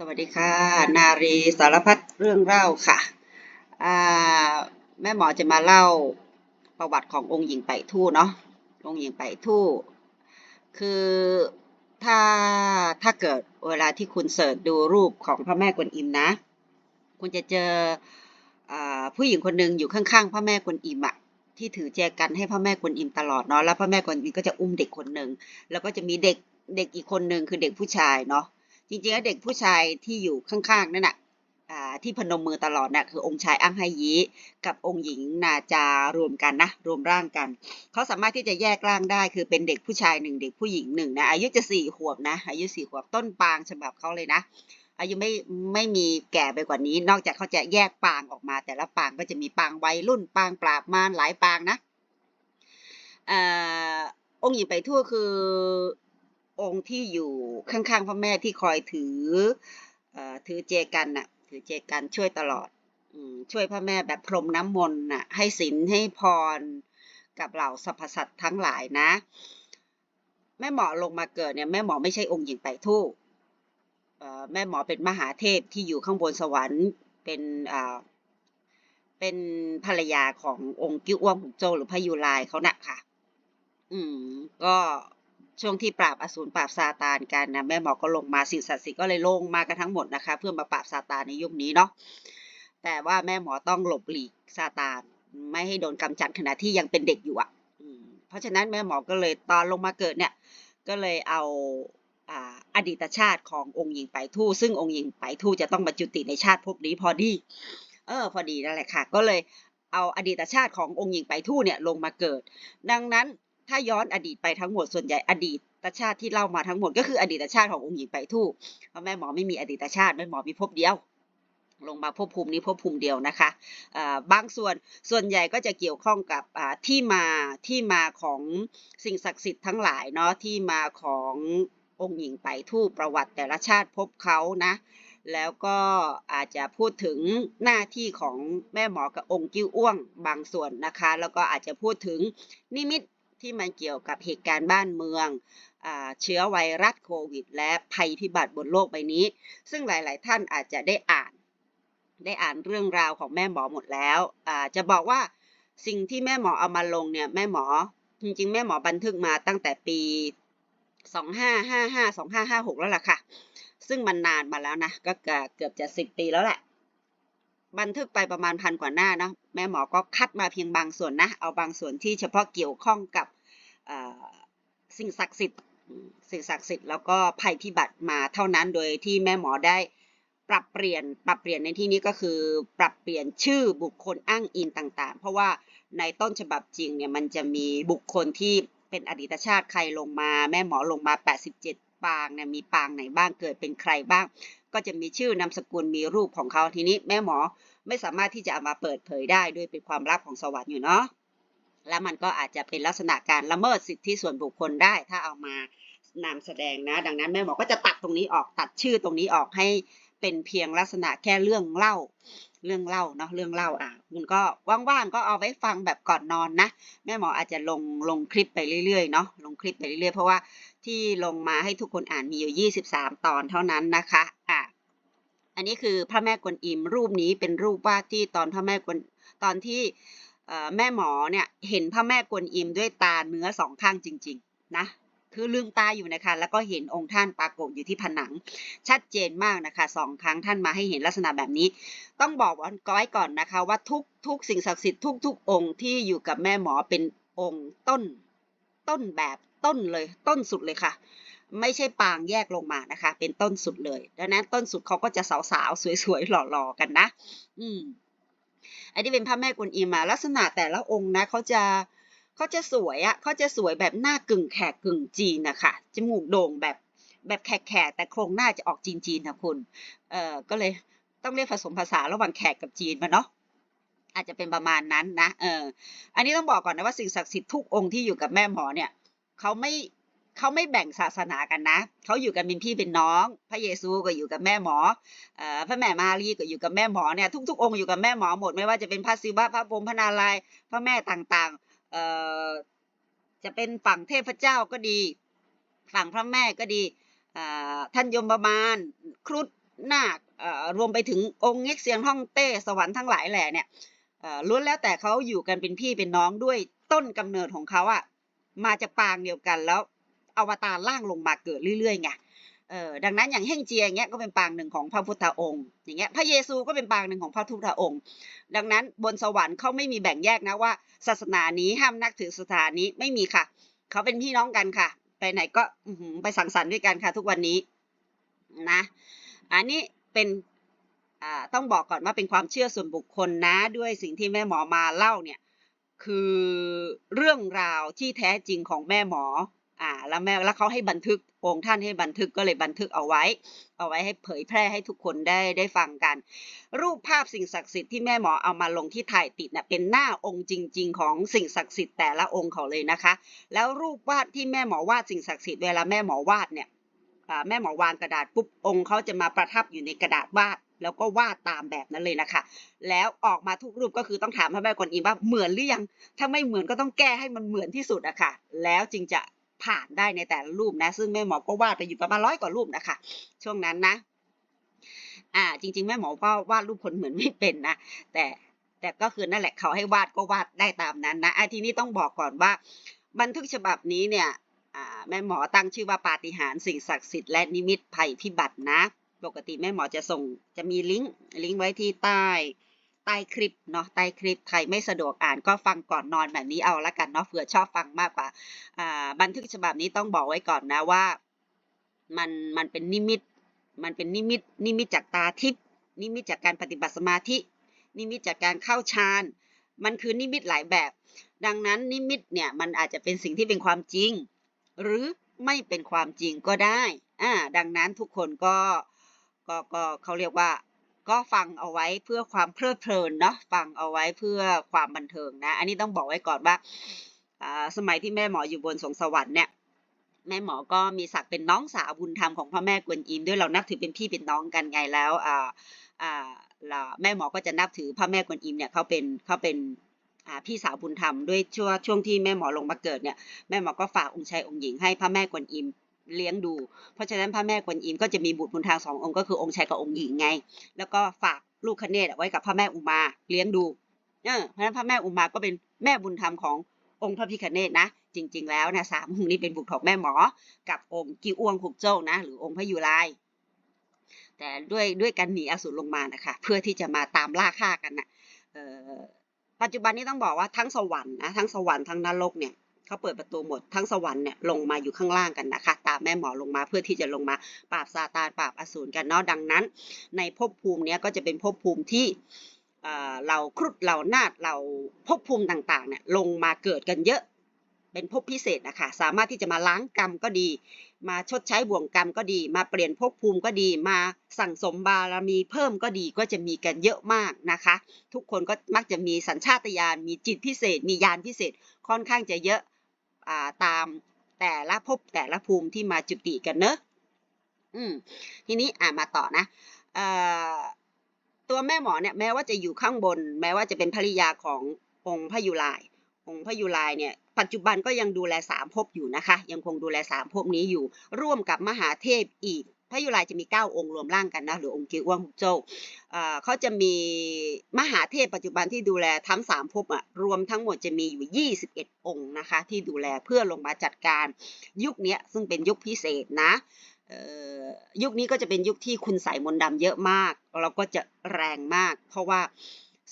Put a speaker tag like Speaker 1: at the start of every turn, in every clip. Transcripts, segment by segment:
Speaker 1: สวัสดีค่ะ นารีสารพัดเรื่องเล่าค่ะ แม่หมอจะมาเล่าประวัติขององค์หญิงไปทู่เนาะองค์หญิงไปทู่ คือถ้าถ้าเกิดเวลาที่คุณเสิร์ชดูรูปของพระแม่กวนอิมนะ คุณจะเจออผู้หญิงคนหนึ่งอยู่ข้างๆพระแม่กวนอิมอะที่ถือแจกันให้พระแม่กวนอิมตลอดเนาะแล้วพระแม่กวนอิมก็จะอุ้มเด็กคนหนึ่งแล้วก็จะมีเด็กเด็กอีกคนหนึ่งคือเด็กผู้ชายเนาะ จริงๆแล้วเด็กผู้ชายที่อยู่ข้างๆนั่นน่ะที่พนมมือตลอดน่ะคือองค์ชายอั้งไฮยีกับองค์หญิงนาจารวมกันนะรวมร่างกันเขาสามารถที่จะแยกร่างได้คือเป็นเด็กผู้ชายหนึ่งเด็กผู้หญิงหนึ่งนะอายุจะสี่ขวบนะอายุสี่ขวบต้นปางฉบับเขาเลยนะ อายุไม่ไม่มีแก่ไปกว่านี้ นอกจากเขาจะแยกปางออกมา แต่ละปางก็จะมีปางวัยรุ่นปางปราบมารหลายปางนะอองค์หญิงไปทั่วคือ องค์ที่อยู่ข้างๆพระแม่ที่คอยถือเอ่อถือเจกันน่ะถือเจกันช่วยตลอดอมช่วยพระแม่แบบพรมน้ำมนต์น่ะให้ศีลให้พรกับเหล่าสรรพสัตว์ทั้งหลายนะ แม่หมอลงมาเกิดเนี่ยแม่หมอไม่ใช่องค์หญิงไปทู่เอ่อแม่หมอเป็นมหาเทพที่อยู่ข้างบนสวรรค์เป็นอ่าเป็นภรรยาขององค์กิ้วอ้วงหุกโจหรือพระยูรายเขาน่ะค่ะ อืม ก็ ช่วงที่ปราบอสูรปราบซาตานกันนะแม่หมอก็ลงมาสิ่งศักดิ์สิทธิ์ก็เลยลงมากันทั้งหมดนะคะ เพื่อมาปราบซาตานในยุคนี้เนาะแต่ว่าแม่หมอต้องหลบหลีกซาตานไม่ให้โดนกำจัดขณะที่ยังเป็นเด็กอยู่อะเพราะฉะนั้นแม่หมอก็เลยตอนลงมาเกิดเนี่ยก็เลยเอาอาดีตชาติขององค์หญิงไปทู่ซึ่งองค์หญิงไปทู่จะต้องมาจุติในชาติภพนี้พอดี เออ พอดีนั่นแหละค่ะ ก็เลยเอาอดีตชาติขององค์หญิงไปทู่เนี่ยลงมาเกิด ดังนั้น ถ้าย้อนอดีตไปทั้งหมดส่วนใหญ่อดีตชาติที่เล่ามาทั้งหมดก็คืออดีตชาติขององค์หญิงไปทู่เพราะแม่หมอไม่มีอดีตชาติแม่หมอมีภพเดียว ลงมาภพภูมินี้ภพภูมิเดียวนะคะบางส่วนส่วนใหญ่ก็จะเกี่ยวข้องกับที่มาที่มาของสิ่งศักดิ์สิทธิ์ทั้งหลายเนาะที่มาขององค์หญิงไปทู่ประวัติแต่ละชาติพบเขานะแล้วก็อาจจะพูดถึงหน้าที่ของแม่หมอกับองค์กิ้วอ้วงบางส่วนนะคะ แล้วก็อาจจะพูดถึงนิมิต ที่มันเกี่ยวกับเหตุการณ์บ้านเมืองเชื้อไวรัสโควิด และภัยพิบัติบนโลกใบนี้ ซึ่งหลาย ๆ ท่านอาจจะได้อ่าน ได้อ่านเรื่องราวของแม่หมอหมดแล้วจะบอกว่าสิ่งที่แม่หมอเอามาลงเนี่ยแม่หมอจริง ๆ แม่หมอบันทึกมาตั้งแต่ปี 2555 2556 แล้วล่ะค่ะ ซึ่งมันนานมาแล้วนะ ก็เกือบจะ 10 ปีแล้วแหละ บันทึกไปประมาณพันกว่าหน้าเนาะแม่หมอก็คัดมาเพียงบางส่วนนะเอาบางส่วนที่เฉพาะเกี่ยวข้องกับสิ่งศักดิ์สิทธิ์สิ่งศักดิ์สิทธิ์แล้วก็ภัยพิบัติมาเท่านั้นโดยที่แม่หมอได้ปรับเปลี่ยนปรับเปลี่ยนในที่นี้ก็คือปรับเปลี่ยนชื่อบุคคลอ้างอิงต่างๆ เพราะว่าในต้นฉบับจริงเนี่ยมันจะมีบุคคลที่เป็นอดีตชาติใครลงมา แม่หมอลงมา 87 ปางเนี่ยมีปางไหนบ้างเกิดเป็นใครบ้าง ก็จะมีชื่อนามสกุลมีรูปของเขาทีนี้แม่หมอไม่สามารถที่จะเอามาเปิดเผยได้ด้วยเป็นความลับของสวรรค์อยู่เนาะแล้วมันก็อาจจะเป็นลักษณะการละเมิดสิทธิส่วนบุคคลได้ถ้าเอามานำแสดงนะ ดังนั้นแม่หมอก็จะตัดตรงนี้ออกตัดชื่อตรงนี้ออกให้เป็นเพียงลักษณะแค่เรื่องเล่าเรื่องเล่าเนาะเรื่องเล่าอะคุณก็ว่างๆก็เอาไว้ฟังแบบก่อนนอนนะ แม่หมออาจจะลงลงคลิปไปเรื่อยๆเนาะลงคลิปไปเรื่อยๆเพราะว่า ที่ลงมาให้ทุกคนอ่านมีอยู่ 23 ตอนเท่านั้นนะคะอะอันนี้คือพระแม่กวนอิมรูปนี้เป็นรูปวาดที่ตอนพระแม่กวนตอนที่แม่หมอเนี่ยเห็นพระแม่กวนอิมด้วยตาเนื้อสองข้างจริง ๆ นะคือลืมตาอยู่นะคะ แล้วก็เห็นองค์ท่านปรากฏอยู่ที่ผนัง ชัดเจนมากนะคะสองครั้งท่านมาให้เห็นลักษณะแบบนี้ ต้องบอกว่าก้อยก่อนนะคะ ว่าทุกทุกสิ่งศักดิ์สิทธิ์ทุกทุกองค์ที่อยู่กับแม่หมอเป็นองค์ต้น ต้นแบบ ต้นเลย ต้นสุดเลยค่ะ ไม่ใช่ปางแยกลงมานะคะ เป็นต้นสุดเลย ดังนั้นต้นสุดเขาก็จะสาวๆ สวยๆ หล่อๆ กันนะ อืม อันนี้เป็นพระแม่กวนอิมมาลักษณะแต่ละองค์นะเขาจะเขาจะสวยอะเขาจะสวยแบบหน้ากึ่งแขกกึ่งจีนนะคะจมูกโด่งแบบแบบแขกๆแต่โครงหน้าจะออกจีนๆนะคุณ เอ่อ ก็เลยต้องเรียกผสมภาษาระหว่างแขกกับจีนมาเนาะ อาจจะเป็นประมาณนั้นนะ เออ อันนี้ต้องบอกก่อนนะว่าสิ่งศักดิ์สิทธิ์ทุกองค์ที่อยู่กับแม่หมอเนี่ย เขาไม่เขาไม่แบ่งศาสนากันนะ เขาอยู่กันเป็นพี่เป็นน้อง พระเยซูก็อยู่กับแม่หมอเอ่อพระแม่มารีก็อยู่กับแม่หมอเนี่ยทุกๆองค์อยู่กับแม่หมอหมดไม่ว่าจะเป็นพระศิวะพระพรหมพระนารายพระแม่ต่างๆเอ่อจะเป็นฝั่งเทพเจ้าก็ดี ฝั่งพระแม่ก็ดีอ่าท่านยมบาลครุฑนาคเอ่อรวมไปถึงองค์เง็กเซียงฮ่องเต้สวรรค์ทั้งหลายแหล่เนี่ยเอ่อล้วนแล้วแต่เขาอยู่กันเป็นพี่เป็นน้องด้วยต้นกำเนิดของเขาอะ มาจากปางเดียวกันแล้วอวตารล่างลงมาเกิดเรื่อยๆไงเออดังนั้นอย่างเฮ่งเจียอย่างเงี้ยก็เป็นปางหนึ่งของพระพุทธองค์ อย่างเงี้ยพระเยซูก็เป็นปางหนึ่งของพระพุทธองค์ ดังนั้นบนสวรรค์เขาไม่มีแบ่งแยกนะว่า ศาสนานี้ห้ามนักถือศาสนานี้ไม่มีค่ะ เขาเป็นพี่น้องกันค่ะ ไปไหนก็ไปสังสรรค์ด้วยกันค่ะ ทุกวันนี้นะอันนี้เป็นอ่าต้องบอกก่อนว่าเป็นความเชื่อส่วนบุคคลนะ ด้วยสิ่งที่แม่หมอมาเล่าเนี่ย คือเรื่องราวที่แท้จริงของแม่หมออ่าแล้วแม่แล้วเขาให้บันทึกองค์ท่านให้บันทึกก็เลยบันทึกเอาไว้ เอาไว้ให้เผยแพร่ให้ทุกคนได้ได้ฟังกัน รูปภาพสิ่งศักดิ์สิทธิ์ที่แม่หมอเอามาลงที่ถ่ายติดเน่ะเป็นหน้าองค์จริง ๆ ของสิ่งศักดิ์สิทธิ์แต่ละองค์เขาเลยนะคะ แล้วรูปวาดที่แม่หมอวาดสิ่งศักดิ์สิทธิ์เวลาแม่หมอวาดเนี่ยอ่าแม่หมอวางกระดาษปุ๊บองค์เขาจะมาประทับอยู่ในกระดาษวาด แล้วก็วาดตามแบบนั้นเลยนะคะแล้วออกมาทุกรูปก็คือต้องถามพระแม่กวนอิมว่าเหมือนหรือยัง ถ้าไม่เหมือนก็ต้องแก้ให้มันเหมือนที่สุดอะค่ะ แล้วจึงจะผ่านได้ในแต่ละรูปนะ ซึ่งแม่หมอก็วาดไปอยู่ประมาณร้อยกว่ารูปนะคะ ช่วงนั้นนะ อ่า จริง ๆ แม่หมอก็วาดรูปคนเหมือนไม่เป็นนะ แต่แต่ก็คือนั่นแหละเขาให้วาดก็วาดได้ตามนั้นนะอะทีนี้ต้องบอกก่อนว่า บันทึกฉบับนี้เนี่ยอ่าแม่หมอตั้งชื่อว่าปาฏิหาริย์สิ่งศักดิ์สิทธิ์และนิมิตภัยพิบัตินะ ปกติแม่หมอจะส่งจะมีลิงก์ลิงก์ไว้ที่ใต้ใต้คลิปเนาะใต้คลิปใครไม่สะดวกอ่านก็ฟังก่อนนอนแบบนี้เอาละกันเนาะเผื่อชอบฟังมากกว่าอ่าบันทึกฉบับนี้ต้องบอกไว้ก่อนนะว่ามันมันเป็นนิมิต มันเป็นนิมิต นิมิตจากตาทิพย์นิมิตจากการปฏิบัติสมาธิ นิมิตจากการเข้าฌานมันคือนิมิตหลายแบบ ดังนั้นนิมิตเนี่ยมันอาจจะเป็นสิ่งที่เป็นความจริง หรือไม่เป็นความจริงก็ได้อ่าดังนั้นทุกคนก็ ก็ก็เขาเรียกว่า ก็ฟังเอาไว้เพื่อความเพลิดเพลินเนาะฟังเอาไว้เพื่อความบันเทิงนะ อันนี้ต้องบอกไว้ก่อนว่าสมัยที่แม่หมออยู่บนสวงสวรรค์เนี่ยแม่หมอก็มีศักดิ์เป็นน้องสาวบุญธรรมของพระแม่กวนอิมด้วยเรานับถือเป็นพี่เป็นน้องกันไงแล้วอ่าอ่าแล้วแม่หมอก็จะนับถือพระแม่กวนอิมเนี่ยเขาเป็นเขาเป็นพี่สาวบุญธรรมด้วยช่วงช่วงที่แม่หมอลงมาเกิดเนี่ยแม่หมอก็ฝากองค์ชายองค์หญิงให้พระแม่กวนอิม เลี้ยงดู เพราะฉะนั้นพระแม่กวนอิมก็จะมีบุตรบุญธรรมสององค์ก็คือองค์ชายกับองค์หญิงไง แล้วก็ฝากลูกคเนศไว้กับพระแม่อุมาเลี้ยงดูเออเพราะฉะนั้นพระแม่อุมาก็เป็นแม่บุญธรรมขององค์พระพิคเนศนะ จริง ๆ แล้วนะสามองค์นี้เป็นบุตรของแม่หมอ กับองค์กิอ้วงขุกโจ้นะ หรือองค์พระยุรายแต่ด้วยด้วยการหนีอสูรลงมานะคะเพื่อที่จะมาตามล่าฆ่ากันนะเอ่อปัจจุบันนี้ต้องบอกว่าทั้งสวรรค์นะทั้งสวรรค์ทั้งนรกเนี่ย เขาเปิดประตูหมดทั้งสวรรค์เนี่ยลงมาอยู่ข้างล่างกันนะคะ ตามแม่หมอลงมาเพื่อที่จะลงมาปราบซาตานปราบอสูรกันเนาะดังนั้น ในภพภูมิเนี้ยก็จะเป็นภพภูมิที่เอ่อเราครุฑเรานาดเราภพภูมิต่างๆเนี่ยลงมาเกิดกันเยอะเป็นภพพิเศษนะคะสามารถที่จะมาล้างกรรมก็ดี มาชดใช้บ่วงกรรมก็ดี มาเปลี่ยนภพภูมิก็ดี มาสั่งสมบารมีเพิ่มก็ดีก็จะมีกันเยอะมากนะคะ ทุกคนก็มักจะมีสัญชาตญาณมีจิตพิเศษ มีญาณพิเศษค่อนข้างจะเยอะ ตามแต่ละภพแต่ละภูมิที่มาจุติกันเนอะอืมทีนี้อ่ามาต่อนะอตัวแม่หมอเนี่ยแม้ว่าจะอยู่ข้างบน แม้ว่าจะเป็นภริยาขององค์พระยุลาย องค์พระยุลายเนี่ยปัจจุบันก็ยังดูแลสามภพอยู่นะคะ ยังคงดูแลสามภพนี้อยู่ร่วมกับมหาเทพอีก พระยุรายจะมีเก้าองค์รวมร่างกันนะหรือองค์กิวงฮุกโจวเเขาจะมีมหาเทพปัจจุบันที่ดูแลทั้งสามภพอะรวมทั้งหมดจะมีอยู่ 21 องค์นะคะที่ดูแลเพื่อลงมาจัดการยุคนี้ซึ่งเป็นยุคพิเศษนะยุคนี้ก็จะเป็นยุคที่คุณใส่มนต์ดำเยอะมากแล้วก็จะแรงมาก เพราะว่า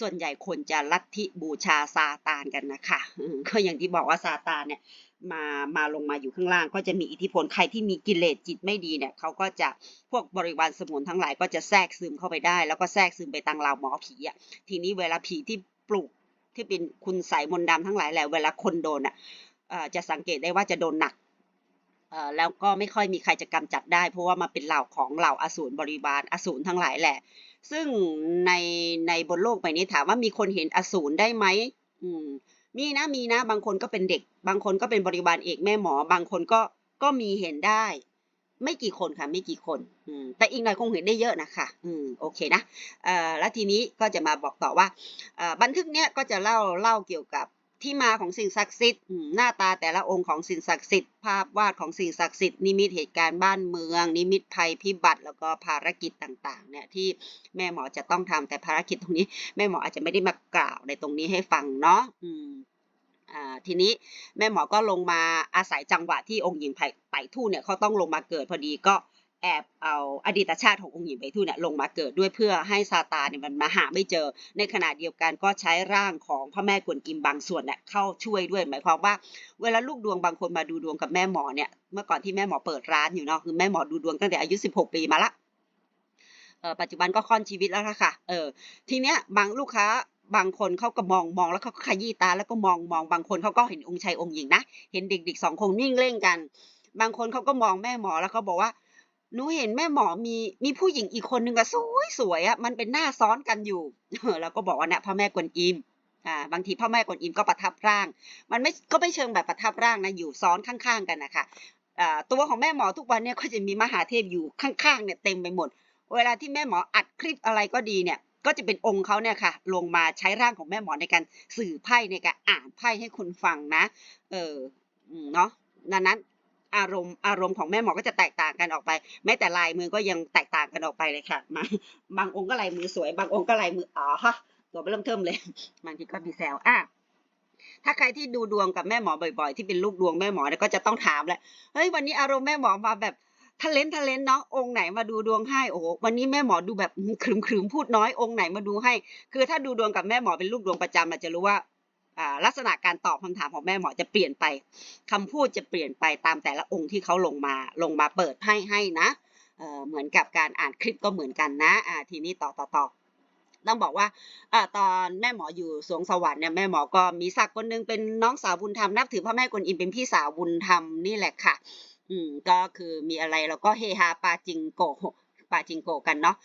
Speaker 1: ส่วนใหญ่คนจะลัทธิบูชาซาตานกันนะคะก็อย่างที่บอกว่าซาตานเนี่ย มามาลงมาอยู่ข้างล่าง ก็จะมีอิทธิพลใครที่มีกิเลสจิตไม่ดีเนี่ยเขาก็จะพวกบริวารสมุนทั้งหลายก็จะแทรกซึมเข้าไปได้ แล้วก็แทรกซึมไปตังเราหมอผีอะทีนี้เวลาผีที่ปลูกที่เป็นคุณใสยมนต์ดำทั้งหลายแหละเวลาคนโดนอะเอ่อจะสังเกตได้ว่าจะโดนหนักแล้วก็ไม่ค่อยมีใครจะกำจัดได้ เพราะว่ามันเป็นเหล่าของเหล่าอสูรบริวารอสูรทั้งหลายแหละ ซึ่งในในบนโลกใบนี้ถามว่ามีคนเห็นอสูรได้ไหมอืม มีนะมีนะ บางคนก็เป็นเด็ก บางคนก็เป็นบริบาลเอกแม่หมอ บางคนก็ก็มีเห็นได้ ไม่กี่คนค่ะ ไม่กี่คนอืมแต่อีกหน่อยคงเห็นได้เยอะนะคะอืมโอเคนะเอ่อแล้วทีนี้ก็จะมาบอกต่อว่าเอ่อบันทึกเนี้ยก็จะเล่าเล่าเกี่ยวกับ ที่มาของสิ่งศักดิ์สิทธิ์หน้าตาแต่ละองค์ของสิ่งศักดิ์สิทธิ์ภาพวาดของสิ่งศักดิ์สิทธิ์นิมิตเหตุการณ์บ้านเมือง นิมิตภัยพิบัติแล้วก็ภารกิจต่างๆเนี่ยที่แม่หมอจะต้องทำแต่ภารกิจตรงนี้ แม่หมออาจจะไม่ได้มากล่าวในตรงนี้ให้ฟังเนาะอืมอ่าทีนี้แม่หมอก็ลงมาอาศัยจังหวะที่องค์หญิงไผ่ไผ่ทู่เนี่ยเขาต้องลงมาเกิดพอดีก็ แอบเอาอดีตชาติขององค์หญิงไผ่ทู่เนี่ยลงมาเกิดด้วยเพื่อให้ซาตานเนี่ยมันมาหาไม่เจอ ในขณะเดียวกันก็ใช้ร่างของพระแม่กวนอิมบางส่วนเนี่ยเข้าช่วยด้วย หมายความว่า เวลาลูกดวงบางคนมาดูดวงกับแม่หมอเนี่ยเมื่อก่อนที่แม่หมอเปิดร้านอยู่เนาะคือแม่หมอดูดวงตั้งแต่อายุ 16 ปีมาละเออปัจจุบันก็ค่อนชีวิตแล้วละค่ะ เออ ทีเนี้ยบางลูกค้าบางคนเขาก็มองมองแล้วเขาก็ขยี้ตาแล้วก็มองมองบางคนเขาก็เห็นองค์ชายองค์หญิงนะ เห็นเด็กๆสองคนวิ่งเล่นกัน บางคนเขาก็มองแม่หมอแล้วเขาบอกว่า หนูเห็นแม่หมอมีมีผู้หญิงอีกคนนึงอะสวยสวยอะมันเป็นหน้าซ้อนกันอยู่เออแล้วก็บอกว่านี่ยพระแม่กวนอิมอ่าบางทีพ่อแม่กวนอิมก็ประทับร่าง มันไม่ก็ไม่เชิงแบบประทับร่างนะอยู่ซ้อนข้างๆกันนะคะอ่าตัวของแม่หมอทุกวันเนี่ยก็จะมีมหาเทพอยู่ข้างๆเนี่ยเต็มไปหมด เวลาที่แม่หมออัดคลิปอะไรก็ดีเนี่ยก็จะเป็นองค์เขาเนี่ยค่ะ ลงมาใช้ร่างของแม่หมอในการสื่อไพ่ในการอ่านไพ่ให้คนฟังนะ เออเนาะดังนั้น อารมณ์อารมณ์ของแม่หมอก็จะแตกต่างกันออกไป แม้แต่ลายมือก็ยังแตกต่างกันออกไปเลยค่ะบางบางองค์ก็ลายมือสวย บางองค์ก็ลายมืออ๋อฮะตัวเริ่มเทิมเลยบางทีก็มีแซวอะถ้าใครที่ดูดวงกับแม่หมอบ่อยๆ ที่เป็นลูกดวงแม่หมอเนี่ยก็จะต้องถามแหละเฮ้ยวันนี้อารมณ์แม่หมอมาแบบทะเลนทะเลนเนาะองค์ไหนมาดูดวงให้โอ้โหวันนี้แม่หมอดูแบบขรึมขรึมๆพูดน้อยองค์ไหนมาดูให้ คือถ้าดูดวงกับแม่หมอเป็นลูกดวงประจำเราจะรู้ว่า ลักษณะการตอบคำถามของแม่หมอจะเปลี่ยนไปคำพูดจะเปลี่ยนไปตามแต่ละองค์ที่เขาลงมาลงมาเปิดให้ให้นะเเหมือนกับการอ่านคลิปก็เหมือนกันนะอ่าทีนี้ต่อต่อต่อต้องบอกว่าอตอนแม่หมออยู่สวงสวรรค์เนี่ยแม่หมอก็มีศักดิ์คนหนึงเป็นน้องสาวบุญธรรมนับถือพระแม่กวนอิมเป็นพี่สาวบุญธรรมนี่แหละค่ะ อืมก็คือมีอะไรเราก็เฮฮาปาจิงโกปาจิงโกกันเนาะ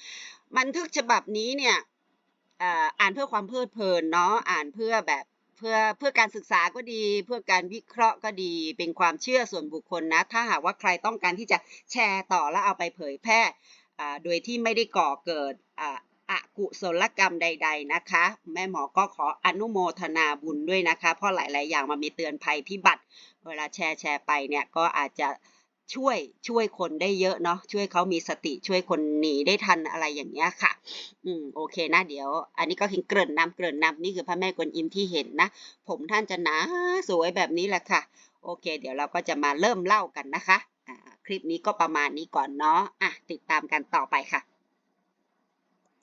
Speaker 1: บันทึกฉบับนี้เนี่ยอ่านเพื่อความเพลิดเพลินเนาะอ่านเพื่อแบบ เพื่อเพื่อการศึกษาก็ดี เพื่อการวิเคราะห์ก็ดี เป็นความเชื่อส่วนบุคคลนะ ถ้าหากว่าใครต้องการที่จะแชร์ต่อแล้วเอาไปเผยแพร่โดยที่ไม่ได้ก่อเกิดอาอกุศลกรรมใด ๆนะคะ แม่หมอก็ขออนุโมทนาบุญด้วยนะคะ เพราะหลาย ๆ อย่างมันมีเตือนภัยพิบัติ เวลาแชร์แชร์ไปเนี่ยก็อาจจะ ช่วยช่วยคนได้เยอะเนาะช่วยเขามีสติช่วยคนหนีได้ทันอะไรอย่างเงี้ยค่ะ อืมโอเคนะเดี๋ยว อันนี้ก็เห็นเกริ่นนำเกริ่นนำนี่คือพระแม่กวนอิมที่เห็นนะ ผมท่านจะหนาสวยแบบนี้แหละค่ะ โอเค เดี๋ยวเราก็จะมาเริ่มเล่ากันนะคะ คลิปนี้ก็ประมาณนี้ก่อนเนาะอะติดตามกันต่อไปค่ะ